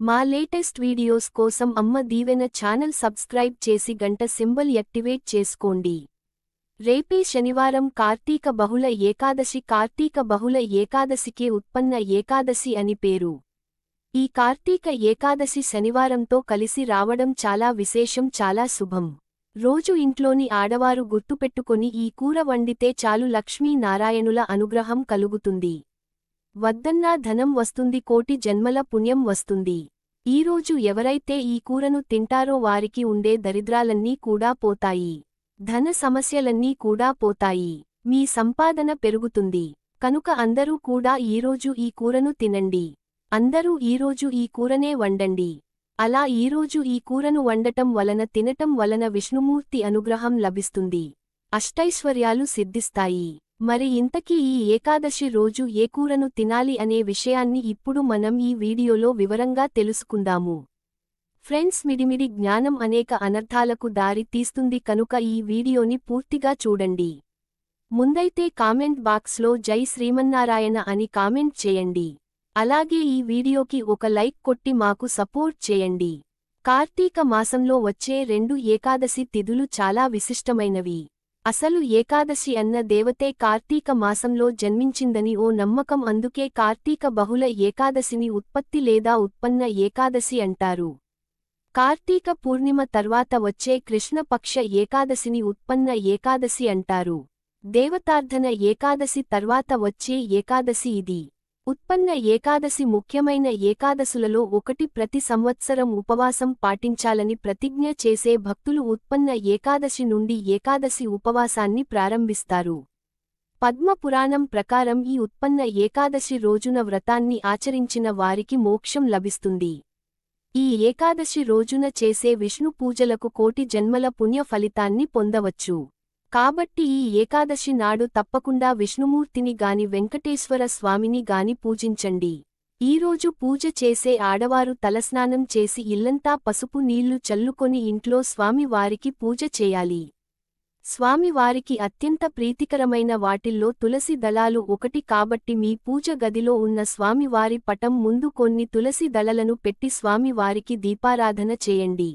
మా latest videos కోసం అమ్మ దీవెన ఛానల్ సబ్స్క్రైబ్ చేసి గంట సింబల్ యాక్టివేట్ చేసుకోండి. రేపే శనివారం కార్తీక బహుళ ఏకాదశి కార్తీక బహుళ ఏకాదశికే ఉత్పన్న ఏకాదశి అని పేరు. ఈ కార్తీక ఏకాదశి శనివారంతో కలిసి రావడం చాలా విశేషం చాలా శుభం. రోజు ఇంట్లోని ఆడవారు గుర్తుపెట్టుకొని ఈ కూర వండితే చాలు లక్ష్మీనారాయణుల అనుగ్రహం కలుగుతుంది. వద్దన్నా ధనం వస్తుంది కోటి జన్మల పుణ్యం వస్తుంది. ఈరోజు ఎవరైతే ఈ కూరను తింటారో వారికి ఉండే దరిద్రాలన్నీ కూడా పోతాయి. ధన సమస్యలన్నీ కూడా పోతాయి. మీ సంపాదన పెరుగుతుంది. కనుక అందరూ కూడా ఈరోజు ఈ కూరను తినండి. అందరూ ఈరోజు ఈ కూరనే వండండి. అలా ఈరోజు ఈ కూరను వండటం వలన తినటం వలన విష్ణుమూర్తి అనుగ్రహం లభిస్తుంది. అష్టైశ్వర్యాలు సిద్ధిస్తాయి. మరి ఇంతకీ ఈ ఏకాదశి రోజు ఏ కూరను తినాలి అనే విషయాన్ని ఇప్పుడు మనం ఈ వీడియోలో వివరంగా తెలుసుకుందాము. ఫ్రెండ్స్ మిడిమిడి జ్ఞానం అనేక అనర్థాలకు దారి తీస్తుంది కనుక ఈ వీడియోని పూర్తిగా చూడండి. ముందైతే కామెంట్ బాక్స్లో జై శ్రీమన్నారాయణ అని కామెంట్ చేయండి. అలాగే ఈ వీడియోకి ఒక లైక్ కొట్టి మాకు సపోర్ట్ చేయండి. కార్తీక మాసంలో వచ్చే రెండు ఏకాదశి తిథులు చాలా విశిష్టమైనవి. అసలు ఏకాదశి అన్న దేవతే కార్తీక మాసంలో జన్మించిందని ఓ నమ్మకం అందుకే కార్తీక బహుళ ఏకాదశిని ఉత్పత్తి లేదా ఉత్పన్న ఏకాదశి అంటారు. కార్తీక పూర్ణిమ తర్వాత వచ్చే కృష్ణపక్ష ఏకాదశిని ఉత్పన్న ఏకాదశి అంటారు. దేవతార్ధన ఏకాదశి తర్వాత వచ్చే ఏకాదశి ఇది. ఉత్పన్న ఏకాదశి ముఖ్యమైన ఏకాదశులలో ఒకటి ప్రతి సంవత్సరం ఉపవాసం పాటించాలని ప్రతిజ్ఞ చేసే భక్తులు ఉత్పన్న ఏకాదశి నుండి ఏకాదశి ఉపవాసాన్ని ప్రారంభిస్తారు. పద్మపురాణం ప్రకారం ఈ ఉత్పన్న ఏకాదశి రోజున వ్రతాన్ని ఆచరించిన వారికి మోక్షం లభిస్తుంది. ఈ ఏకాదశి రోజున చేసే విష్ణు పూజలకు కోటి జన్మల పుణ్య ఫలితాన్ని పొందవచ్చు. కాబట్టి ఈ ఏకాదశి నాడు తప్పకుండా విష్ణుమూర్తిని గాని వెంకటేశ్వర స్వామిని గాని పూజించండి. ఈరోజు పూజ చేసే ఆడవారు తలస్నానం చేసి ఇల్లంతా పసుపు నీళ్ళు చల్లుకొని ఇంట్లో స్వామివారికి పూజ చేయాలి. స్వామివారికి అత్యంత ప్రీతికరమైన వాటిల్లో తులసి దళాలు ఒకటి కాబట్టి మీ పూజ గదిలో ఉన్న స్వామివారి పటం ముందు కొన్ని తులసి దళలను పెట్టి స్వామివారికి దీపారాధన చేయండి.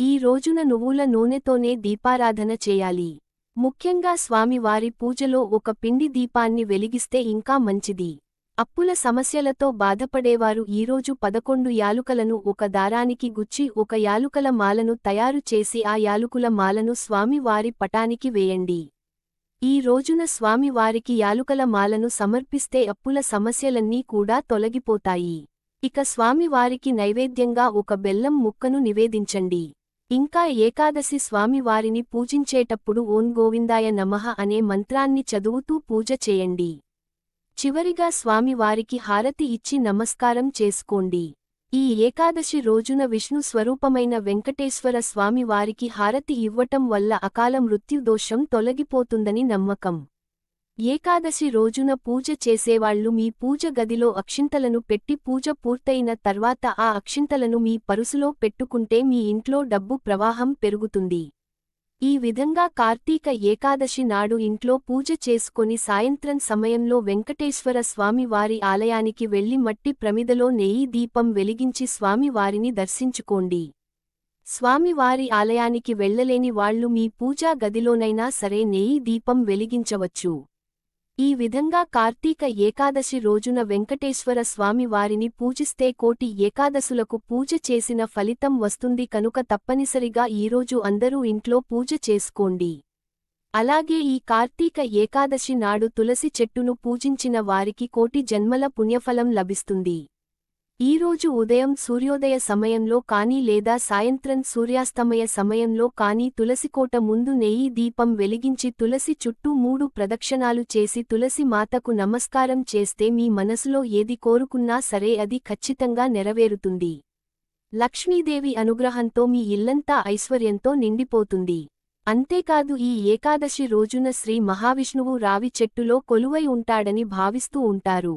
ఈ రోజున నువ్వుల నూనెతోనే దీపారాధన చేయాలి. ముఖ్యంగా స్వామివారి పూజలో ఒక పిండి దీపాన్ని వెలిగిస్తే ఇంకా మంచిది. అప్పుల సమస్యలతో బాధపడేవారు ఈరోజు పదకొండు యాలుకలను ఒక దారానికి గుచ్చి ఒక యాలుకల మాలను తయారు చేసి ఆ యాలుకుల మాలను స్వామివారి పటానికి వేయండి. ఈ రోజున స్వామివారికి యాలుకల మాలను సమర్పిస్తే అప్పుల సమస్యలన్నీ కూడా తొలగిపోతాయి. ఇక స్వామివారికి నైవేద్యంగా ఒక బెల్లం ముక్కను నివేదించండి. ఇంకా ఏకాదశి స్వామివారిని పూజించేటప్పుడు ఓం గోవిందాయ నమః అనే మంత్రాన్ని చదువుతూ పూజ చేయండి. చివరిగా స్వామివారికి హారతి ఇచ్చి నమస్కారం చేసుకోండి. ఈ ఏకాదశి రోజున విష్ణు స్వరూపమైన వెంకటేశ్వర స్వామివారికి హారతి ఇవ్వటం వల్ల అకాల మృత్యుదోషం తొలగిపోతుందని నమ్మకం. ఏకాదశి రోజున పూజ చేసేవాళ్ళు మీ పూజ గదిలో అక్షింతలను పెట్టి పూజ పూర్తయిన తర్వాత ఆ అక్షింతలను మీ పరుసులో పెట్టుకుంటే మీ ఇంట్లో డబ్బు ప్రవాహం పెరుగుతుంది. ఈ విధంగా కార్తీక ఏకాదశి నాడు ఇంట్లో పూజ చేసుకొని సాయంత్రం సమయంలో వెంకటేశ్వర స్వామి వారి ఆలయానికి వెళ్ళి మట్టి ప్రమిదలో నెయ్యి దీపం వెలిగించి స్వామివారిని దర్శించుకోండి. స్వామివారి ఆలయానికి వెళ్ళలేని వాళ్ళు మీ పూజా గదిలోనైనా సరే నెయ్యి దీపం వెలిగించవచ్చు. ఈ విధంగా కార్తీక ఏకాదశి రోజున వెంకటేశ్వర స్వామి వారిని పూజిస్తే కోటి ఏకాదశులకు పూజ చేసిన ఫలితం వస్తుంది కనుక తప్పనిసరిగా ఈరోజు అందరూ ఇంట్లో పూజ చేసుకోండి. అలాగే ఈ కార్తీక ఏకాదశి నాడు తులసి చెట్టును పూజించిన వారికి కోటి జన్మల పుణ్యఫలం లభిస్తుంది. ఈరోజు ఉదయం సూర్యోదయ సమయంలో కానీ లేదా సాయంత్రం సూర్యాస్తమయ సమయంలో కానీ తులసికోట ముందు నెయ్యి దీపం వెలిగించి తులసి చుట్టూ మూడు ప్రదక్షిణాలు చేసి తులసి మాతకు నమస్కారం చేస్తే మీ మనసులో ఏది కోరుకున్నా సరే అది ఖచ్చితంగా నెరవేరుతుంది. లక్ష్మీదేవి అనుగ్రహంతో మీ ఇల్లంతా ఐశ్వర్యంతో నిండిపోతుంది. అంతేకాదు ఈ ఏకాదశి రోజున శ్రీ మహావిష్ణువు రావి చెట్టులో కొలువై ఉంటాడని భావిస్తూ ఉంటారు.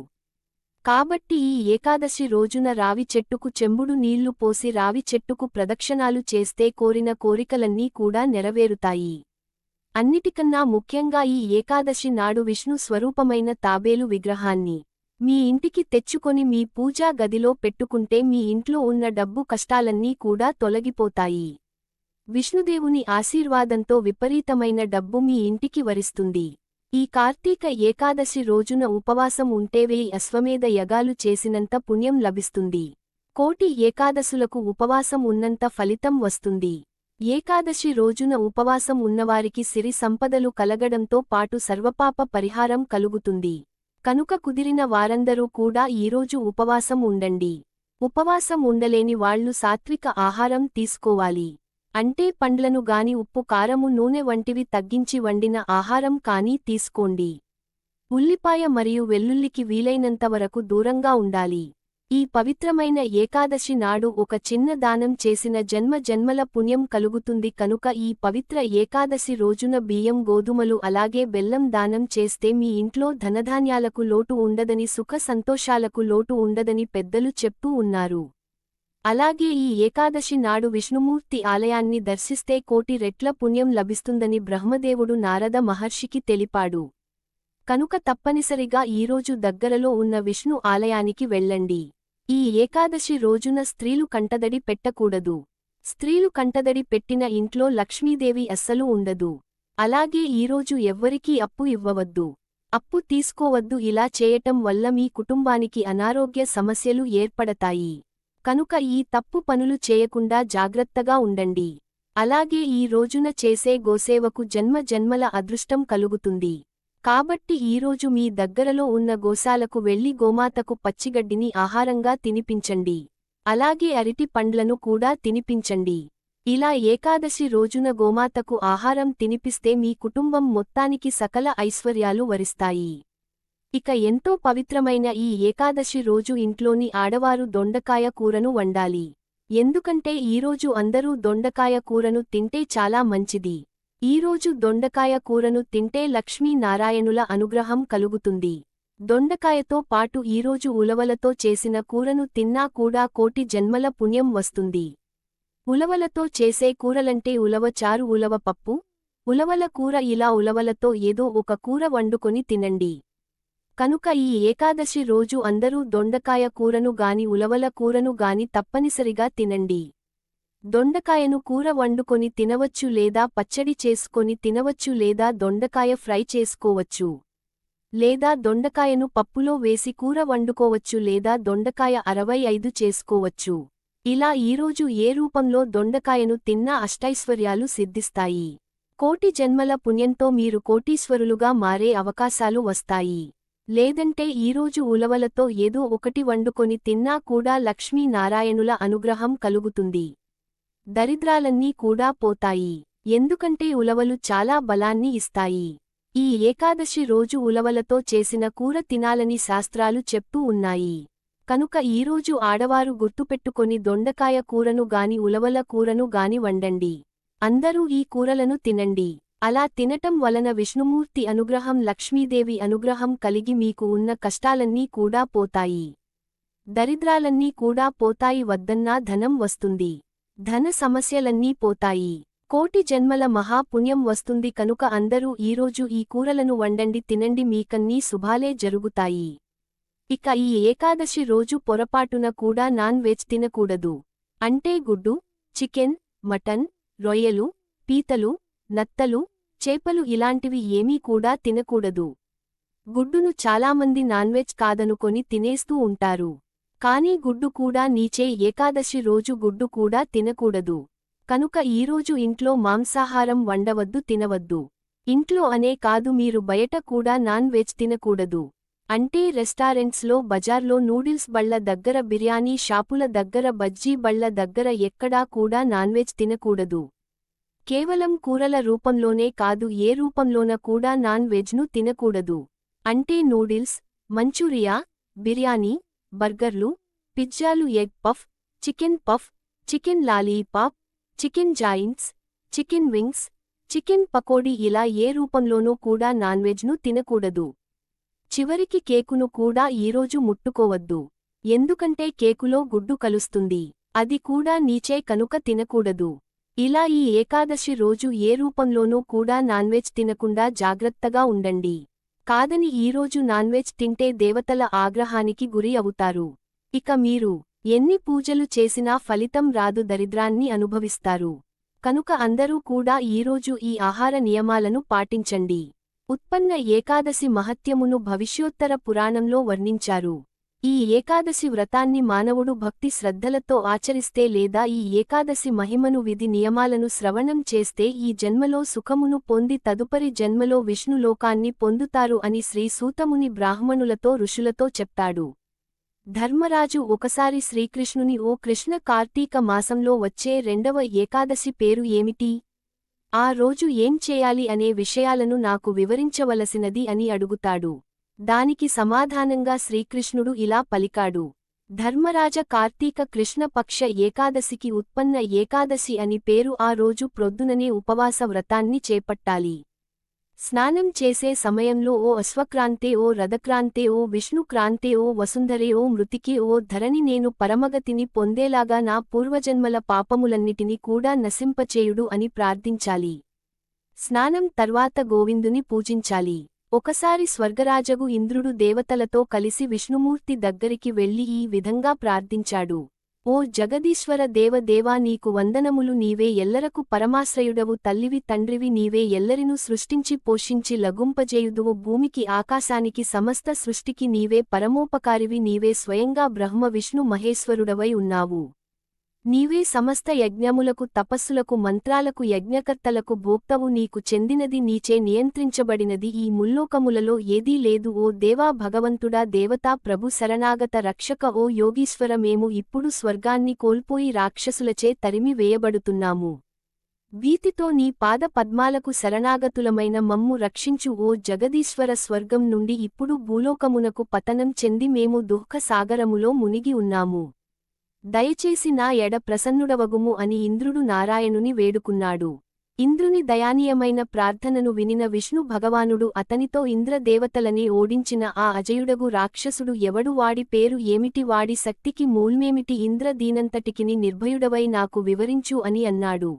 కాబట్టి ఈ ఏకాదశి రోజున రావి చెట్టుకు చెంబుడు నీళ్ళు పోసి రావి చెట్టుకు ప్రదక్షిణాలు చేస్తే కోరిన కోరికలన్నీ కూడా నెరవేరుతాయి. అన్నిటికన్నా ముఖ్యంగా ఈ ఏకాదశి నాడు విష్ణు స్వరూపమైన తాబేలు విగ్రహాన్ని మీ ఇంటికి తెచ్చుకొని మీ పూజా గదిలో పెట్టుకుంటే మీ ఇంట్లో ఉన్న డబ్బు కష్టాలన్నీ కూడా తొలగిపోతాయి. విష్ణుదేవుని ఆశీర్వాదంతో విపరీతమైన డబ్బు మీ ఇంటికి వరిస్తుంది. ఈ కార్తీక ఏకాదశి రోజున ఉపవాసం ఉంటేవే అశ్వమేధ యగాలు చేసినంత పుణ్యం లభిస్తుంది. కోటి ఏకాదశులకు ఉపవాసం ఉన్నంత ఫలితం వస్తుంది. ఏకాదశి రోజున ఉపవాసం ఉన్నవారికి సిరి సంపదలు కలగడంతో పాటు సర్వపాప పరిహారం కలుగుతుంది. కనుక కుదిరిన వారందరూ కూడా ఈరోజు ఉపవాసం ఉండండి. ఉపవాసం ఉండలేని వాళ్ళు సాత్విక ఆహారం తీసుకోవాలి. అంటే పండ్లను గాని ఉప్పు కారము నూనె వంటివి తగ్గించి వండిన ఆహారం కానీ తీసుకోండి. ఉల్లిపాయ మరియు వెల్లుల్లికి వీలైనంతవరకు దూరంగా ఉండాలి. ఈ పవిత్రమైన ఏకాదశి నాడు ఒక చిన్న దానం చేసిన జన్మ జన్మల పుణ్యం కలుగుతుంది కనుక ఈ పవిత్ర ఏకాదశి రోజున బియ్యం గోధుమలు అలాగే బెల్లం దానం చేస్తే మీ ఇంట్లో ధనధాన్యాలకు లోటు ఉండదని సుఖ సంతోషాలకు లోటు ఉండదని పెద్దలు చెప్తూ ఉన్నారు. అలాగే ఈ ఏకాదశి నాడు విష్ణుమూర్తి ఆలయాన్ని దర్శిస్తే కోటి రెట్ల పుణ్యం లభిస్తుందని బ్రహ్మదేవుడు నారద మహర్షికి తెలిపాడు. కనుక తప్పనిసరిగా ఈరోజు దగ్గరలో ఉన్న విష్ణు ఆలయానికి వెళ్ళండి. ఈ ఏకాదశి రోజున స్త్రీలు కంటదడి పెట్టకూడదు. స్త్రీలు కంటదడి పెట్టిన ఇంట్లో లక్ష్మీదేవి అస్సలు ఉండదు. అలాగే ఈరోజు ఎవ్వరికీ అప్పు ఇవ్వవద్దు. అప్పు తీసుకోవద్దు. ఇలా చేయటం వల్ల మీ కుటుంబానికి అనారోగ్య సమస్యలు ఏర్పడతాయి. కనుక ఈ తప్పు పనులు చేయకుండా జాగ్రత్తగా ఉండండి. అలాగే ఈ రోజున చేసే గోసేవకు జన్మ జన్మల అదృష్టం కలుగుతుంది. కాబట్టి ఈరోజు మీ దగ్గరలో ఉన్న గోశాలకు వెళ్ళి గోమాతకు పచ్చిగడ్డిని ఆహారంగా తినిపించండి. అలాగే అరటి పండ్లను కూడా తినిపించండి. ఇలా ఏకాదశి రోజున గోమాతకు ఆహారం తినిపిస్తే మీ కుటుంబం మొత్తానికి సకల ఐశ్వర్యాలు వరిస్తాయి. ఇక ఎంతో పవిత్రమైన ఈ ఏకాదశి రోజు ఇంట్లోని ఆడవారు దొండకాయ కూరను వండాలి. ఎందుకంటే ఈరోజు అందరూ దొండకాయ కూరను తింటే చాలా మంచిది. ఈరోజు దొండకాయ కూరను తింటే లక్ష్మీ నారాయణుల అనుగ్రహం కలుగుతుంది. దొండకాయతో పాటు ఈరోజు ఉలవలతో చేసిన కూరను తిన్నా కూడా కోటి జన్మల పుణ్యం వస్తుంది. ఉలవలతో చేసే కూరలంటే ఉలవ చారు ఉలవ పప్పు. ఉలవల కూర ఇలా ఉలవలతో ఏదో ఒక కూర వండుకొని తినండి. కనుక ఈ ఏకాదశి రోజు అందరూ దొండకాయ కూరను గాని ఉలవల కూరను గాని తప్పనిసరిగా తినండి. దొండకాయను కూర వండుకొని తినవచ్చు లేదా పచ్చడి చేసుకొని తినవచ్చు లేదా దొండకాయ ఫ్రై చేసుకోవచ్చు. లేదా దొండకాయను పప్పులో వేసి కూర వండుకోవచ్చు లేదా దొండకాయ అరవై ఐదు చేసుకోవచ్చు. ఇలా ఈరోజు ఏ రూపంలో దొండకాయను తిన్నా అష్టైశ్వర్యాలు సిద్ధిస్తాయి. కోటి జన్మల పుణ్యంతో మీరు కోటీశ్వరులుగా మారే అవకాశాలు వస్తాయి. లేదంటే ఈరోజు ఉలవలతో ఏదో ఒకటి వండుకొని తిన్నా కూడా లక్ష్మీనారాయణుల అనుగ్రహం కలుగుతుంది. దరిద్రాలన్నీ కూడా పోతాయి. ఎందుకంటే ఉలవలు చాలా బలాన్ని ఇస్తాయి. ఈ ఏకాదశి రోజు ఉలవలతో చేసిన కూర తినాలని శాస్త్రాలు చెప్తూ ఉన్నాయి. కనుక ఈరోజు ఆడవారు గుర్తుపెట్టుకొని దొండకాయ కూరను గాని ఉలవల కూరను గాని వండండి. అందరూ ఈ కూరలను తినండి. అలా తినటం వలన విష్ణుమూర్తి అనుగ్రహం లక్ష్మీదేవి అనుగ్రహం కలిగి మీకు ఉన్న కష్టాలన్నీ కూడా పోతాయి. దరిద్రాలన్నీ కూడా పోతాయి వద్దన్నా ధనం వస్తుంది. ధన సమస్యలన్నీ పోతాయి. కోటి జన్మల మహాపుణ్యం వస్తుంది కనుక అందరూ ఈరోజు ఈ కూరలను వండండి తినండి మీకన్నీ శుభాలే జరుగుతాయి. ఇక ఈ ఏకాదశి రోజు పొరపాటున కూడా నాన్ వెజ్ తినకూడదు. అంటే గుడ్డు చికెన్ మటన్ రొయ్యలు పీతలు నత్తలు చేపలు ఇలాంటివి ఏమీ కూడా తినకూడదు. గుడ్డును చాలామంది నాన్వెజ్ కాదనుకొని తినేస్తూ ఉంటారు. కానీ గుడ్డు కూడా నీచే ఏకాదశి రోజు గుడ్డు కూడా తినకూడదు. కనుక ఈరోజు ఇంట్లో మాంసాహారం వండవద్దు తినవద్దు. ఇంట్లో అనే కాదు మీరు బయట కూడా నాన్ వెజ్ తినకూడదు. అంటే రెస్టారెంట్స్లో బజార్లో నూడిల్స్ బళ్ళ దగ్గర బిర్యానీ షాపుల దగ్గర బజ్జీ బళ్ళ దగ్గర ఎక్కడా కూడా నాన్వెజ్ తినకూడదు. కేవలం కూరల రూపంలోనే కాదు ఏ రూపంలోన కూడా నాన్ వెజ్ను తినకూడదు. అంటే నూడిల్స్ మంచూరియా బిర్యానీ బర్గర్లు పిజ్జాలు egg puff chicken puff chicken lollipop chicken joints chicken wings chicken pakodi ఇలా ఏ రూపంలోనూ కూడా నాన్వెజ్ను తినకూడదు. చివరికి కేకును కూడా ఈరోజు ముట్టుకోవద్దు. ఎందుకంటే కేకులో గుడ్డు కలుస్తుంది. అది కూడా నీచే కనుక తినకూడదు. ఇలా ఈ ఏకాదశి రోజు ఏ రూపంలోనూ కూడా నాన్వెజ్ తినకుండా జాగ్రత్తగా ఉండండి. కాదని ఈరోజు నాన్వెజ్ తింటే దేవతల ఆగ్రహానికి గురి అవుతారు. ఇక మీరు ఎన్ని పూజలు చేసినా ఫలితం రాదు దరిద్రాన్ని అనుభవిస్తారు. కనుక అందరూ కూడా ఈరోజు ఈ ఆహార నియమాలను పాటించండి. ఉత్పన్న ఏకాదశి మహత్యమును భవిష్యోత్తర పురాణంలో వర్ణించారు. ఈ ఏకాదశి వ్రతాన్ని మానవుడు భక్తి శ్రద్ధలతో ఆచరిస్తే లేదా ఈ ఏకాదశి మహిమను విధి నియమాలను శ్రవణం చేస్తే ఈ జన్మలో సుఖమును పొంది తదుపరి జన్మలో విష్ణులోకాన్ని పొందుతారు అని శ్రీ సూతముని బ్రాహ్మణులతో ఋషులతో చెప్తాడు. ధర్మరాజు ఒకసారి శ్రీకృష్ణుని ఓ కృష్ణ కార్తీక మాసంలో వచ్చే రెండవ ఏకాదశి పేరు ఏమిటి? ఆ రోజు ఏం చేయాలి అనే విషయాలను నాకు వివరించవలసినది అని అడుగుతాడు. దానికి సమాధానంగా శ్రీకృష్ణుడు ఇలా పలికాడు. ధర్మరాజ కార్తీక కృష్ణపక్ష ఏకాదశికి ఉత్పన్న ఏకాదశి అని పేరు ఆ రోజు ప్రొద్దుననే ఉపవాస వ్రతాన్ని చేపట్టాలి. స్నానం చేసే సమయంలో ఓ అశ్వక్రాంతే ఓ రథక్రాంతే ఓ విష్ణుక్రాంతే ఓ వసుంధరే ఓ మృతికి ఓ ధరణి నేను పరమగతిని పొందేలాగా నా పూర్వజన్మల పాపములన్నిటినీ కూడా నశింపచేయుడు అని ప్రార్థించాలి. స్నానం తర్వాత గోవిందుని పూజించాలి. ఒకసారి స్వర్గరాజగు ఇంద్రుడు దేవతలతో కలిసి విష్ణుమూర్తి దగ్గరికి వెళ్ళి ఈ విధంగా ప్రార్థించాడు. ఓ జగదీశ్వర దేవదేవా నీకు వందనములు నీవే ఎల్లరకు పరమాశ్రయుడవు. తల్లివి తండ్రివి నీవే ఎల్లరినూ సృష్టించి పోషించి లగుంపజేయుదువు భూమికి ఆకాశానికి సమస్త సృష్టికి నీవే పరమోపకారివి. నీవే స్వయంగా బ్రహ్మ విష్ణు మహేశ్వరుడవై ఉన్నావు. నీవే సమస్త యజ్ఞములకు తపస్సులకు మంత్రాలకు యజ్ఞకర్తలకు భోక్తవు. నీకు చెందినది నీచే నియంత్రించబడినది. ఈ ముల్లోకములలో ఏదీ లేదు. ఓ దేవా భగవంతుడా దేవతా ప్రభు శరణాగత రక్షక ఓ యోగీశ్వర మేము ఇప్పుడు స్వర్గాన్ని కోల్పోయి రాక్షసులచే తరిమి వేయబడుతున్నాము. వీతితో నీ పాద పద్మాలకు శరణాగతులమైన మమ్ము రక్షించు. ఓ జగదీశ్వర స్వర్గం నుండి ఇప్పుడు భూలోకమునకు పతనం చెంది మేము దుఃఖసాగరములో మునిగి ఉన్నాము. దయచేసి నా ఎడ ప్రసన్నుడవగుము అని ఇంద్రుడు నారాయణుని వేడుకున్నాడు. ఇంద్రుని దయానీయమైన ప్రార్థనను వినిన విష్ణు భగవానుడు అతనితో ఇంద్రదేవతలని ఓడించిన ఆ అజయుడగు రాక్షసుడు ఎవడు వాడి పేరు ఏమిటి వాడి శక్తికి మూల్మేమిటి ఇంద్ర దీనంతటికిని నిర్భయుడవై నాకు వివరించు అని అన్నాడు.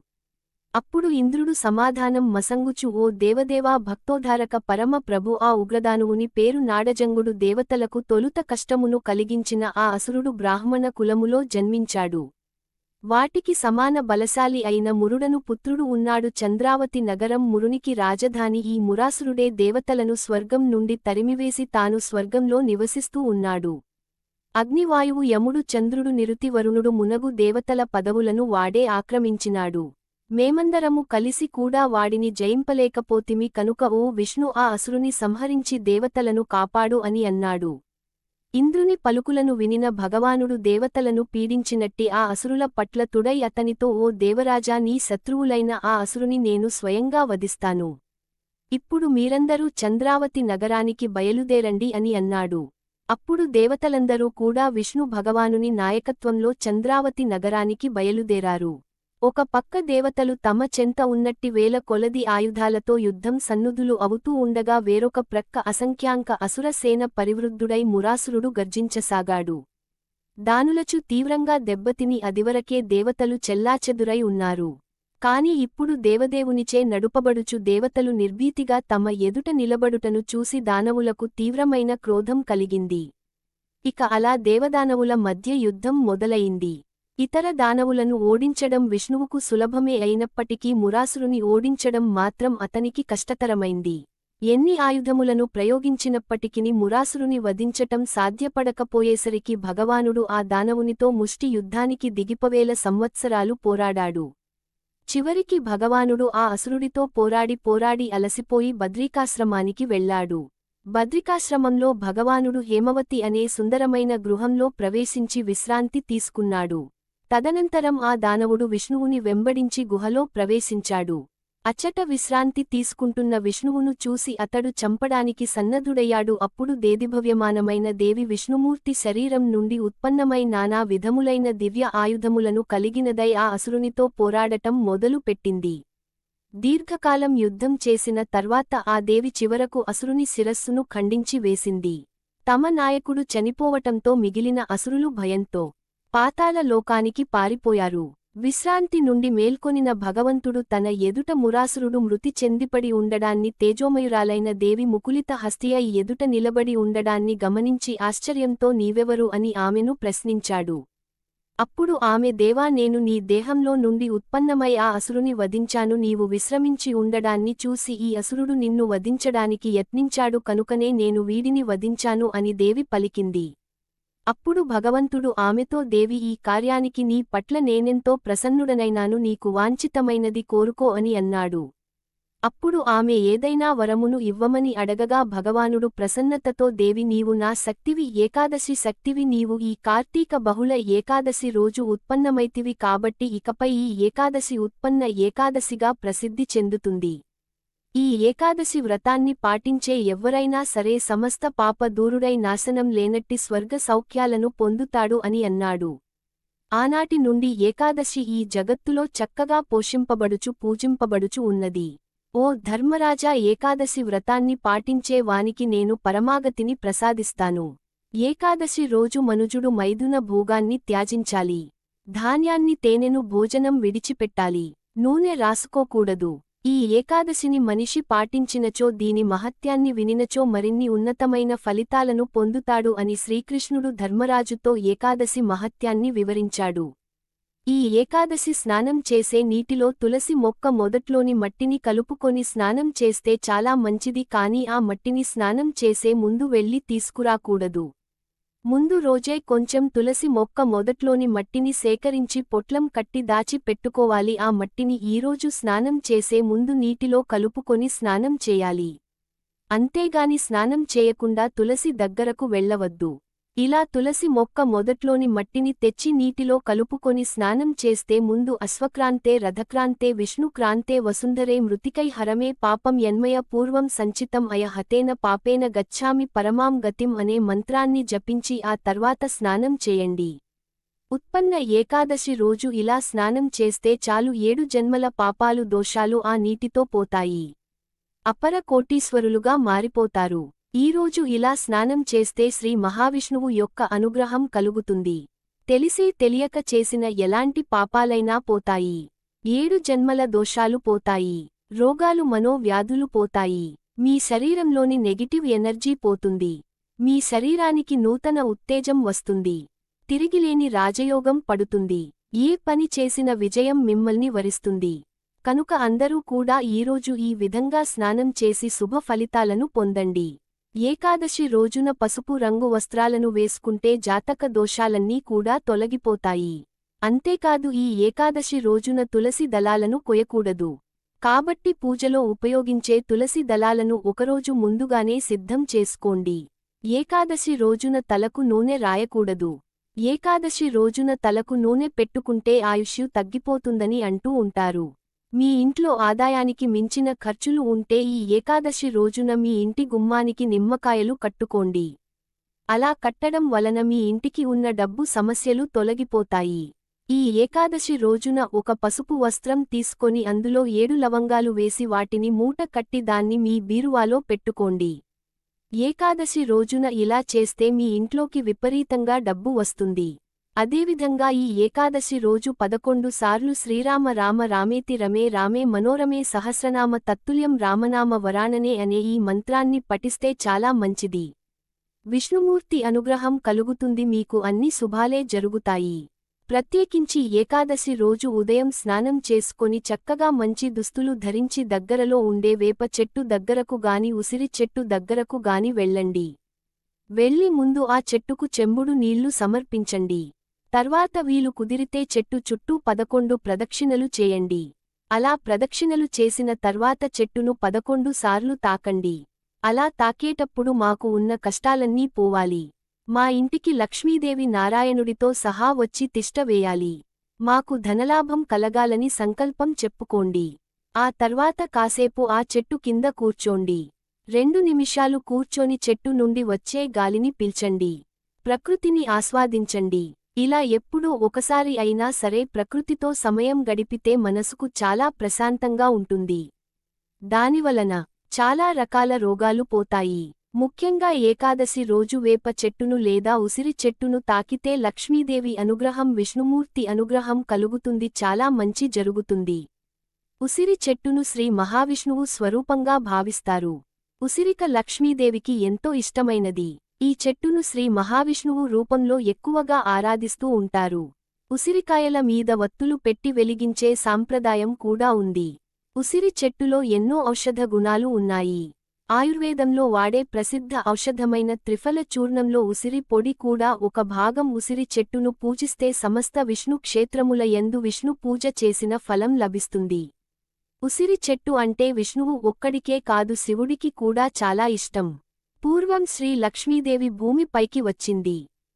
అప్పుడు ఇంద్రుడు సమాధానం మసంగుచు ఓ దేవదేవా భక్తోధారక పరమ ప్రభు ఆ ఉగ్రదానువుని పేరు నాడజంగుడు దేవతలకు తొలుత కష్టమును కలిగించిన ఆ అసురుడు బ్రాహ్మణ కులములో జన్మించాడు. వాటికి సమాన బలశాలి అయిన మురుడను పుత్రుడు ఉన్నాడు. చంద్రావతి నగరం మురునికి రాజధాని. ఈ మురాసురుడే దేవతలను స్వర్గం నుండి తరిమివేసి తాను స్వర్గంలో నివసిస్తూ ఉన్నాడు. అగ్నివాయువు యముడు చంద్రుడు నిరుతి వరుణుడు మునగు దేవతల పదవులను వాడే ఆక్రమించినాడు. మేమందరము కలిసి కూడా వాడిని జయింపలేకపోతిమి కనుక ఓ విష్ణు ఆ అసురుని సంహరించి దేవతలను కాపాడు అని అన్నాడు. ఇంద్రుని పలుకులను వినిన భగవానుడు దేవతలను పీడించినట్టి ఆ అసురుల పట్ల తుడై అతనితో ఓ దేవరాజా నీ శత్రువులైన ఆ అసురుని నేను స్వయంగా వధిస్తాను. ఇప్పుడు మీరందరూ చంద్రావతి నగరానికి బయలుదేరండి అని అన్నాడు. అప్పుడు దేవతలందరూ కూడా విష్ణు భగవానుని నాయకత్వంలో చంద్రావతి నగరానికి బయలుదేరారు. ఒక పక్క దేవతలు తమ చెంత ఉన్నట్టి వేల కొలది ఆయుధాలతో యుద్ధం సన్నుధులు అవుతూ ఉండగా వేరొక ప్రక్క అసంఖ్యాంక అసురసేన పరివృద్ధుడై మురాసురుడు గర్జించసాగాడు. దానులచు తీవ్రంగా దెబ్బతిని అదివరకే దేవతలు చెల్లాచెదురై ఉన్నారు. కాని ఇప్పుడు దేవదేవునిచే నడుపబడుచు దేవతలు నిర్భీతిగా తమ ఎదుట నిలబడుటను చూసి దానవులకు తీవ్రమైన క్రోధం కలిగింది. ఇక అలా దేవదానవుల మధ్య యుద్ధం మొదలయింది ఇతర దానవులను ఓడించడం విష్ణువుకు సులభమే అయినప్పటికీ మురాసురుని ఓడించడం మాత్రం అతనికి కష్టతరమైంది. ఎన్ని ఆయుధములను ప్రయోగించినప్పటికిని మురాసురుని వధించటం సాధ్యపడకపోయేసరికి భగవానుడు ఆ దానవునితో ముష్టి యుద్ధానికి దిగిపవేల సంవత్సరాలు పోరాడాడు. చివరికి భగవానుడు ఆ అసురుడితో పోరాడి పోరాడి అలసిపోయి బద్రికాశ్రమానికి వెళ్ళాడు బద్రికాశ్రమంలో భగవానుడు హేమవతి అనే సుందరమైన గృహంలో ప్రవేశించి విశ్రాంతి తీసుకున్నాడు. తదనంతరం ఆ దానవుడు విష్ణువుని వెంబడించి గుహలో ప్రవేశించాడు. అచ్చట విశ్రాంతి తీసుకుంటున్న విష్ణువును చూసి అతడు చంపడానికి సన్నద్ధుడయ్యాడు. అప్పుడు దేదిభవ్యమానమైన దేవి విష్ణుమూర్తి శరీరం నుండి ఉత్పన్నమై నానా విధములైన దివ్య ఆయుధములను కలిగినదై ఆ అసురునితో పోరాడటం మొదలు పెట్టింది. దీర్ఘకాలం యుద్ధం చేసిన తర్వాత ఆ దేవి చివరకు అసురుని శిరస్సును ఖండించి వేసింది. తమ నాయకుడు చనిపోవటంతో మిగిలిన అసురులు భయంతో పాతాళ లోకానికి పారిపోయారు. విశ్రాంతి నుండి మేల్కొనిన భగవంతుడు తన ఎదుట మురాసురుడు మృతి చెందిపడి ఉండడాన్ని తేజోమయురాలైన దేవి ముకులిత హస్తియ ఎదుట నిలబడి ఉండడాన్ని గమనించి ఆశ్చర్యంతో నీవెవరు అని ఆమెను ప్రశ్నించాడు. అప్పుడు ఆమె దేవా నేను నీ దేహంలో నుండి ఉత్పన్నమై ఆ అసురుని వధించాను. నీవు విశ్రమించి ఉండడాన్ని చూసి ఈ అసురుడు నిన్ను వధించడానికి యత్నించాడు. కనుకనే నేను వీడిని వధించాను అని దేవి పలికింది. అప్పుడు భగవంతుడు ఆమెతో దేవి ఈ కార్యానికి నీ పట్ల నేనెంతో ప్రసన్నుడనైనాను నీకు వాంఛితమైనది కోరుకో అని అన్నాడు. అప్పుడు ఆమె ఏదైనా వరమును ఇవ్వమని అడగగా భగవానుడు ప్రసన్నతతో దేవి నీవు నా శక్తివి ఏకాదశి శక్తివి నీవు ఈ కార్తీక బహుళ ఏకాదశి రోజు ఉత్పన్నమైతివి కాబట్టి ఇకపై ఈ ఏకాదశి ఉత్పన్న ఏకాదశిగా ప్రసిద్ధి చెందుతుంది. ఈ ఏకాదశి వ్రతాన్ని పాటించే ఎవ్వరైనా సరే సమస్త పాప దూరుడై నాశనం లేనట్టి స్వర్గ సౌఖ్యాలను పొందుతాడు అని అన్నాడు. ఆనాటి నుండి ఏకాదశి ఈ జగత్తులో చక్కగా పోషింపబడుచు పూజింపబడుచు ఉన్నది. ఓ ధర్మరాజా ఏకాదశి వ్రతాన్ని పాటించే వానికి నేను పరమాగతిని ప్రసాదిస్తాను. ఏకాదశి రోజు మనుజుడు మైదున భోగాన్ని త్యాజించాలి. ధాన్యాన్ని తేనెను భోజనం విడిచిపెట్టాలి. నూనె రాసుకోకూడదు. ఈ ఏకాదశిని మనిషి పాటించినచో దీని మహత్యాన్ని వినినచో మరిన్ని ఉన్నతమైన ఫలితాలను పొందుతాడు అని శ్రీకృష్ణుడు ధర్మరాజుతో ఏకాదశి మహత్యాన్ని వివరించాడు. ఈ ఏకాదశి స్నానం చేసే నీటిలో తులసి మొక్క మొదట్లోని మట్టిని కలుపుకొని స్నానం చేస్తే చాలా మంచిది కాని ఆ మట్టిని స్నానం చేసే ముందు వెళ్ళి తీసుకురాకూడదు. ముందు రోజే కొంచెం తులసి మొక్క మొదట్లోని మట్టిని సేకరించి పొట్లం కట్టి దాచి పెట్టుకోవాలి. ఆ మట్టిని ఈరోజు స్నానం చేసే ముందు నీటిలో కలుపుకొని స్నానం చేయాలి. అంతేగాని స్నానం చేయకుండా తులసి దగ్గరకు వెళ్ళవద్దు ఇలా తులసి మొక్క మొదట్లోని మట్టిని తెచ్చి నీటిలో కలుపుకొని స్నానం చేస్తే ముందు అశ్వక్రాంతే రథక్రాంతే విష్ణుక్రాంతే వసుంధరే మృతికై హరమే పాపం యన్మయ పూర్వం సంచితం అయ హతేన పాపేన గచ్చామి పరమాం గతిం అనే మంత్రాన్ని జపించి ఆ తర్వాత స్నానం చేయండి. ఉత్పన్న ఏకాదశి రోజు ఇలా స్నానం చేస్తే చాలు ఏడు జన్మల పాపాలు దోషాలు ఆ నీటితో పోతాయి. అపర కోటీశ్వరులుగా మారిపోతారు. ఈరోజు ఇలా స్నానం చేస్తే శ్రీ మహావిష్ణువు యొక్క అనుగ్రహం కలుగుతుంది. తెలిసి తెలియక చేసిన ఎలాంటి పాపాలైనా పోతాయి. ఏడు జన్మల దోషాలు పోతాయి. రోగాలు మనోవ్యాధులు పోతాయి. మీ శరీరంలోని నెగిటివ్ ఎనర్జీ పోతుంది. మీ శరీరానికి నూతన ఉత్తేజం వస్తుంది. తిరిగిలేని రాజయోగం పడుతుంది. ఏ పని చేసిన విజయం మిమ్మల్ని వరిస్తుంది. కనుక అందరూ కూడా ఈరోజు ఈ విధంగా స్నానం చేసి శుభ ఫలితాలను పొందండి. ఏకాదశి రోజున పసుపు రంగు వస్త్రాలను వేసుకుంటే జాతక దోషాలన్నీ కూడా తొలగిపోతాయి. అంతేకాదు ఈ ఏకాదశి రోజున తులసి దళాలను కొయకూడదు కాబట్టి పూజలో ఉపయోగించే తులసి దళాలను ఒకరోజు ముందుగానే సిద్ధం చేసుకోండి. ఏకాదశి రోజున తలకు నూనె రాయకూడదు. ఏకాదశి రోజున తలకు నూనె పెట్టుకుంటే ఆయుష్యు తగ్గిపోతుందని అంటూ ఉంటారు. మీ ఇంట్లో ఆదాయానికి మించిన ఖర్చులు ఉంటే ఈ ఏకాదశి రోజున మీ ఇంటి గుమ్మానికి నిమ్మకాయలు కట్టుకోండి. అలా కట్టడం వలన మీ ఇంటికి ఉన్న డబ్బు సమస్యలు తొలగిపోతాయి. ఈ ఏకాదశి రోజున ఒక పసుపు వస్త్రం తీసుకొని అందులో ఏడు లవంగాలు వేసి వాటిని మూట కట్టి దాన్ని మీ బీరువాలో పెట్టుకోండి. ఏకాదశి రోజున ఇలా చేస్తే మీ ఇంట్లోకి విపరీతంగా డబ్బు వస్తుంది. అదేవిధంగా ఈ ఏకాదశి రోజు పదకొండు సార్లు శ్రీరామ రామ రామేతి రమే రామే మనోరమే సహస్రనామ తత్తుల్యం రామనామ వరాననే అనే ఈ మంత్రాన్ని పఠిస్తే చాలా మంచిది. విష్ణుమూర్తి అనుగ్రహం కలుగుతుంది మీకు అన్ని శుభాలే జరుగుతాయి. ప్రత్యేకించి ఏకాదశి రోజు ఉదయం స్నానం చేసుకొని చక్కగా మంచి దుస్తులు ధరించి దగ్గరలో ఉండే వేప చెట్టు దగ్గరకు గాని ఉసిరి చెట్టు దగ్గరకు గాని వెళ్ళండి. వెళ్ళి ముందు ఆ చెట్టుకు చెంబుడు నీళ్ళు సమర్పించండి. తర్వాత వీలు కుదిరితే చెట్టు చుట్టూ పదకొండు ప్రదక్షిణలు చేయండి. అలా ప్రదక్షిణలు చేసిన తర్వాత చెట్టును పదకొండు సార్లు తాకండి. అలా తాకేటప్పుడు మాకు ఉన్న కష్టాలన్నీ పోవాలి. మా ఇంటికి లక్ష్మీదేవి నారాయణుడితో సహా వచ్చి తిష్టవేయాలి మాకు ధనలాభం కలగాలని సంకల్పం చెప్పుకోండి. ఆ తర్వాత కాసేపు ఆ చెట్టు కింద కూర్చోండి. రెండు నిమిషాలు కూర్చొని చెట్టు నుండి వచ్చే గాలిని పిల్చండి. ప్రకృతిని ఆస్వాదించండి. ఇలా ఎప్పుడూ ఒకసారి అయినా సరే ప్రకృతితో సమయం గడిపితే మనసుకు చాలా ప్రశాంతంగా ఉంటుంది. దానివలన చాలా రకాల రోగాలు పోతాయి. ముఖ్యంగా ఏకాదశి రోజు వేప చెట్టును లేదా ఉసిరి చెట్టును తాకితే లక్ష్మీదేవి అనుగ్రహం విష్ణుమూర్తి అనుగ్రహం కలుగుతుంది చాలా మంచి జరుగుతుంది. ఉసిరి చెట్టును శ్రీ మహావిష్ణువు స్వరూపంగా భావిస్తారు. ఉసిరిక లక్ష్మీదేవికి ఎంతో ఇష్టమైనది. ఈ చెట్టును శ్రీ మహావిష్ణువు రూపంలో ఎక్కువగా ఆరాధిస్తూ ఉంటారు. ఉసిరికాయల మీద వత్తులు పెట్టి వెలిగించే సాంప్రదాయం కూడా ఉంది. ఉసిరి చెట్టులో ఎన్నో ఔషధ గుణాలు ఉన్నాయి. ఆయుర్వేదంలో వాడే ప్రసిద్ధ ఔషధమైన త్రిఫల చూర్ణంలో ఉసిరి పొడి కూడా ఒక భాగం ఉసిరి చెట్టును పూజిస్తే సమస్త విష్ణు క్షేత్రముల యందు విష్ణు పూజ చేసిన ఫలం లభిస్తుంది. ఉసిరి చెట్టు అంటే విష్ణువు ఒక్కడికే కాదు శివుడికి కూడా చాలా ఇష్టం. పూర్వం శ్రీ లక్ష్మీదేవి భూమిపైకి వచ్చింది.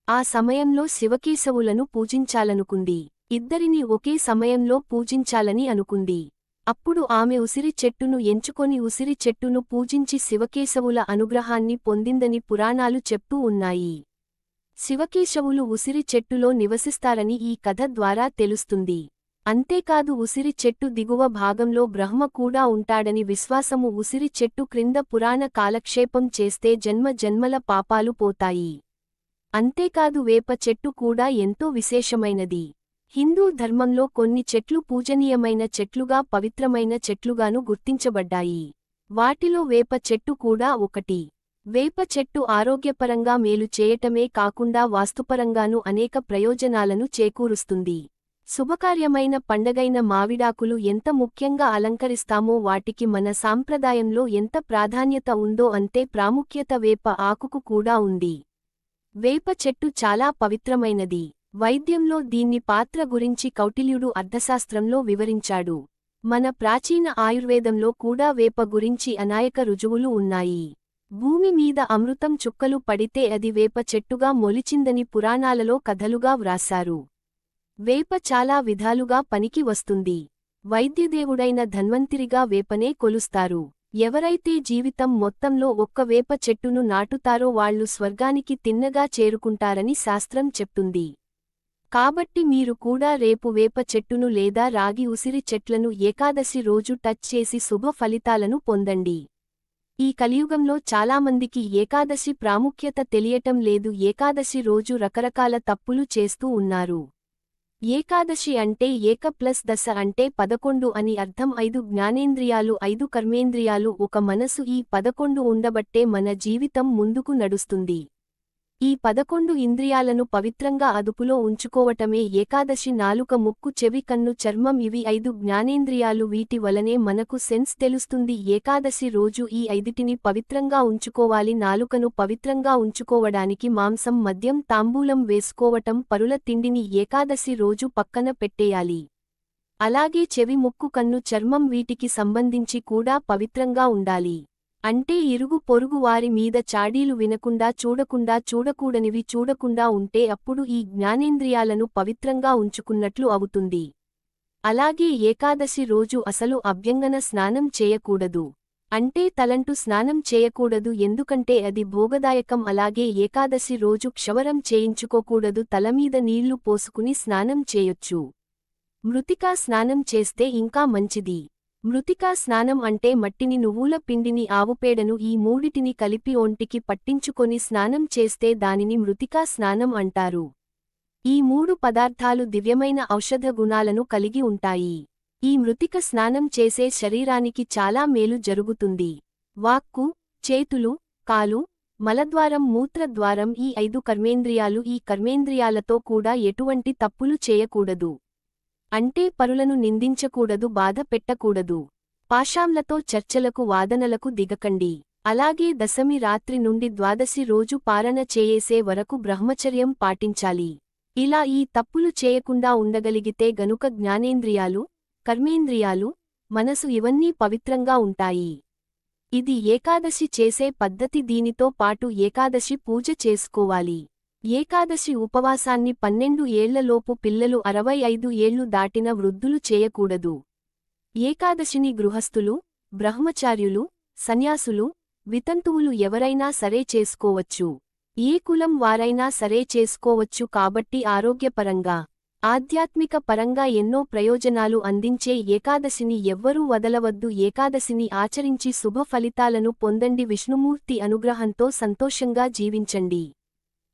ఆ సమయంలో శివకేశవులను పూజించాలనుకుంది. ఇద్దరిని ఒకే సమయంలో పూజించాలని అనుకుంది. అప్పుడు ఆమె ఉసిరి చెట్టును ఎంచుకొని ఉసిరి చెట్టును పూజించి శివకేశవుల అనుగ్రహాన్ని పొందిందని పురాణాలు చెప్తూ ఉన్నాయి. శివకేశవులు ఉసిరి చెట్టులో నివసిస్తారని ఈ కథ ద్వారా తెలుస్తుంది. అంతేకాదు ఉసిరి చెట్టు దిగువ భాగంలో బ్రహ్మ కూడా ఉంటాడని విశ్వాసము ఉసిరి చెట్టు క్రింద పురాణ కాలక్షేపం చేస్తే జన్మ జన్మల పాపాలు పోతాయి. అంతేకాదు వేప చెట్టు కూడా ఎంతో విశేషమైనది. హిందూ ధర్మంలో కొన్ని చెట్లు పూజనీయమైన చెట్లుగా పవిత్రమైన చెట్లుగాను గుర్తించబడ్డాయి. వాటిలో వేప చెట్టు కూడా ఒకటి. వేప చెట్టు ఆరోగ్యపరంగా మేలు చేయటమే కాకుండా వాస్తుపరంగానూ అనేక ప్రయోజనాలను చేకూరుస్తుంది. శుభకార్యమైన పండగైన మావిడాకులు ఎంత ముఖ్యంగా అలంకరిస్తామో వాటికి మన సాంప్రదాయంలో ఎంత ప్రాధాన్యత ఉందో అంతే ప్రాముఖ్యత వేప ఆకుకు కూడా ఉంది. వేప చెట్టు చాలా పవిత్రమైనది. వైద్యంలో దీన్ని పాత్ర గురించి కౌటిల్యుడు అర్థశాస్త్రంలో వివరించాడు. మన ప్రాచీన ఆయుర్వేదంలో కూడా వేప గురించి అనాయక రుజువులు ఉన్నాయి. భూమి మీద అమృతం చుక్కలు పడితే అది వేప చెట్టుగా మొలిచిందని పురాణాలలో కథలుగా వ్రాశారు. వేప చాలా విధాలుగా పనికి వస్తుంది. వైద్యదేవుడైన ధన్వంతిరిగా వేపనే కొలుస్తారు. ఎవరైతే జీవితం మొత్తంలో ఒక్క వేప చెట్టును నాటుతారో వాళ్ళు స్వర్గానికి తిన్నగా చేరుకుంటారని శాస్త్రం చెప్తుంది. కాబట్టి మీరు కూడా రేపు వేప చెట్టును లేదా రాగి ఉసిరి చెట్లను ఏకాదశి రోజు టచ్ చేసి శుభ ఫలితాలను పొందండి. ఈ కలియుగంలో చాలామందికి ఏకాదశి ప్రాముఖ్యత తెలియటం లేదు. ఏకాదశి రోజు రకరకాల తప్పులు చేస్తూ ఉన్నారు. ఏకాదశి అంటే ఏక ప్లస్ దశ అంటే పదకొండు అని అర్థం. ఐదు జ్ఞానేంద్రియాలు ఐదు కర్మేంద్రియాలు ఒక మనసు ఈ పదకొండు ఉండబట్టే మన జీవితం ముందుకు నడుస్తుంది. ఈ పదకొండు ఇంద్రియాలను పవిత్రంగా అదుపులో ఉంచుకోవటమే ఏకాదశి నాలుక ముక్కు చెవి కన్ను చర్మం ఇవి ఐదు జ్ఞానేంద్రియాలు వీటి వలనే మనకు సెన్స్ తెలుస్తుంది. ఏకాదశి రోజు ఈ ఐదిటిని పవిత్రంగా ఉంచుకోవాలి. నాలుకను పవిత్రంగా ఉంచుకోవడానికి మాంసం మద్యం తాంబూలం వేసుకోవటం పరుల తిండిని ఏకాదశి రోజు పక్కన పెట్టేయాలి. అలాగే చెవి ముక్కు కన్ను చర్మం వీటికి సంబంధించి కూడా పవిత్రంగా ఉండాలి. అంటే ఇరుగు పొరుగు వారి మీద చాడీలు వినకుండా చూడకుండా చూడకూడనివి చూడకుండా ఉంటే అప్పుడు ఈ జ్ఞానేంద్రియాలను పవిత్రంగా ఉంచుకున్నట్లు అవుతుంది. అలాగే ఏకాదశి రోజు అసలు అభ్యంగన స్నానం చేయకూడదు. అంటే తలంటు స్నానం చేయకూడదు ఎందుకంటే అది భోగదాయకం అలాగే ఏకాదశి రోజు క్షవరం చేయించుకోకూడదు తలమీద నీళ్ళు పోసుకుని స్నానం చేయొచ్చు. మృతికా స్నానం చేస్తే ఇంకా మంచిది. మృతికా స్నానం అంటే మట్టిని నువ్వుల పిండిని ఆవుపేడను ఈ మూడిటిని కలిపి ఒంటికి పట్టించుకొని స్నానం చేస్తే దానిని మృతికా స్నానం అంటారు. ఈ మూడు పదార్థాలు దివ్యమైన ఔషధ గుణాలను కలిగి ఉంటాయి. ఈ మృతిక స్నానం చేసే శరీరానికి చాలా మేలు జరుగుతుంది. వాక్కు చేతులు కాలు మలద్వారం మూత్రద్వారం ఈ ఐదు కర్మేంద్రియాలు ఈ కర్మేంద్రియాలతో కూడా ఎటువంటి తప్పులు చేయకూడదు. అంటే పరులను నిందించకూడదు బాధ పెట్టకూడదు. పాషాంలతో చర్చలకు వాదనలకు దిగకండి. అలాగే దశమి రాత్రి నుండి ద్వాదశి రోజు పారణ చేయేసే వరకు బ్రహ్మచర్యం పాటించాలి. ఇలా ఈ తప్పులు చేయకుండా ఉండగలిగితే గనుక జ్ఞానేంద్రియాలు కర్మేంద్రియాలు మనసు ఇవన్నీ పవిత్రంగా ఉంటాయి. ఇది ఏకాదశి చేసే పద్ధతి దీనితో పాటు ఏకాదశి పూజ చేసుకోవాలి. ఏకాదశి ఉపవాసాన్ని పన్నెండు ఏళ్ళలోపు పిల్లలు అరవై ఐదు ఏళ్ళు దాటిన వృద్ధులు చేయకూడదు. ఏకాదశిని గృహస్థులు బ్రహ్మచార్యులు సన్యాసులు వితంతువులు ఎవరైనా సరే చేసుకోవచ్చు. ఏ కులం వారైనా సరే చేసుకోవచ్చు కాబట్టి ఆరోగ్యపరంగా ఆధ్యాత్మిక పరంగా ఎన్నో ప్రయోజనాలు అందించే ఏకాదశిని ఎవ్వరూ వదలవద్దు. ఏకాదశిని ఆచరించి శుభ ఫలితాలను పొందండి. విష్ణుమూర్తి అనుగ్రహంతో సంతోషంగా జీవించండి.